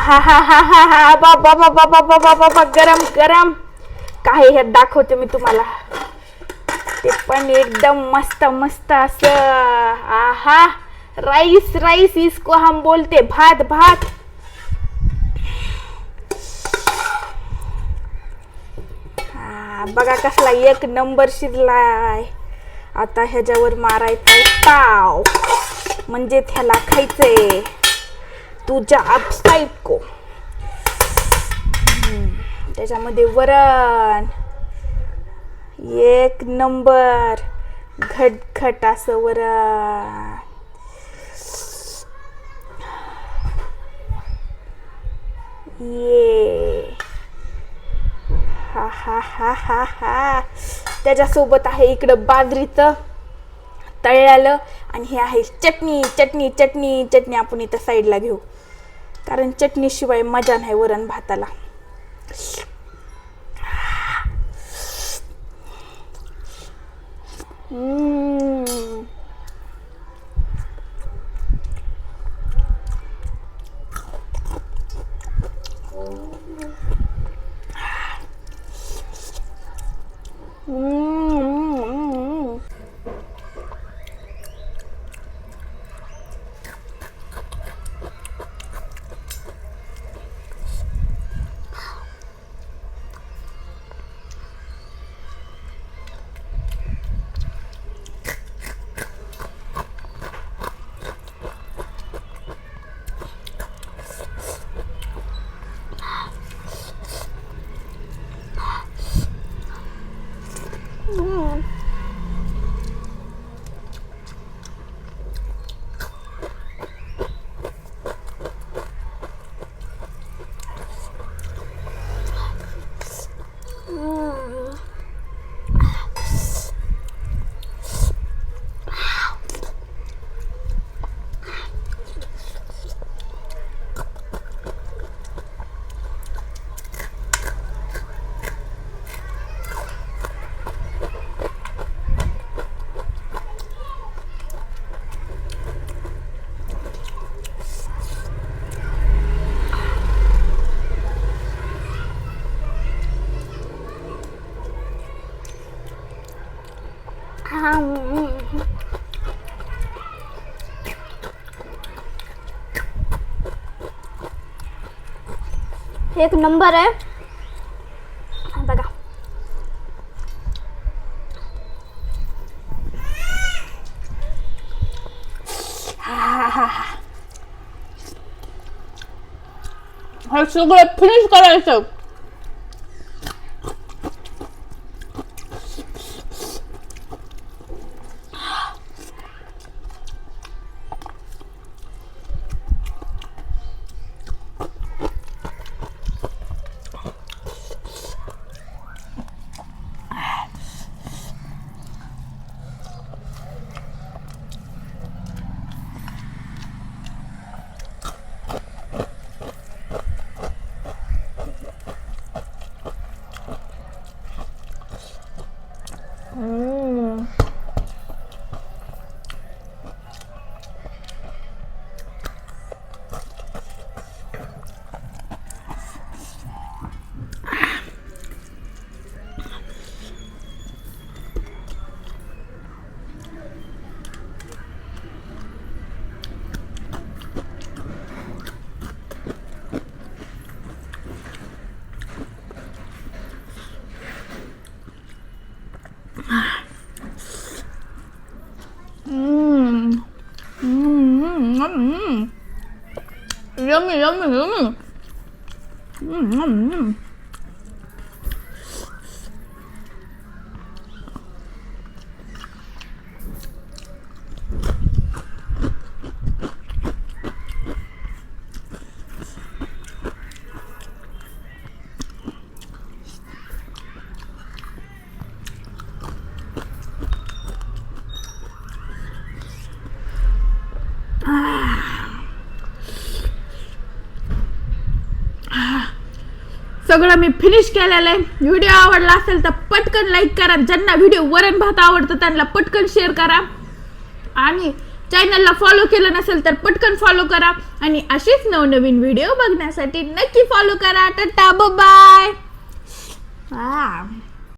हा हा हा हा हा बाबा बाबा बाबा बाबा बाबा गरम गरम काय हे दाखवते मी तुम्हाला ते पण एकदम मस्त मस्त असं आहा राईस राईस इसको हम बोलते भात भात हा, बघा कसला एक नंबर शिरलाय आता ह्याच्यावर मारायचा ताव म्हणजे त्याला खायचंय तुझ्या अपसाईड को त्याच्यामध्ये वरण. एक नंबर. घटघट असं वरण. ये. हा हा हा हा हा. त्याच्यासोबत आहे इकडं बाजरीचं. तळलेलं आणि हे आहे चटणी चटणी चटणी चटणी आपण इथं साईडला घेऊ. कारण चटणीशिवाय मजा नाही वरण भाताला. Mm. Oh. एक नंबर आहे बघा हे सगळं फिनिश करायचं हम्म. 음. 음. 음. 음. 음. yummy, yummy, yummy. 음. 음. सगळं मी फिनिश केलेलं आहे. व्हिडिओ आवडला असेल तर पटकन लाईक करा. ज्यांना व्हिडिओ वरण भात आवडतं त्यांना पटकन शेअर करा. आणि चॅनलला फॉलो केलं नसेल तर पटकन फॉलो करा. आणि अशीच नवनवीन व्हिडिओ बघण्यासाठी नक्की फॉलो करा. Tata bye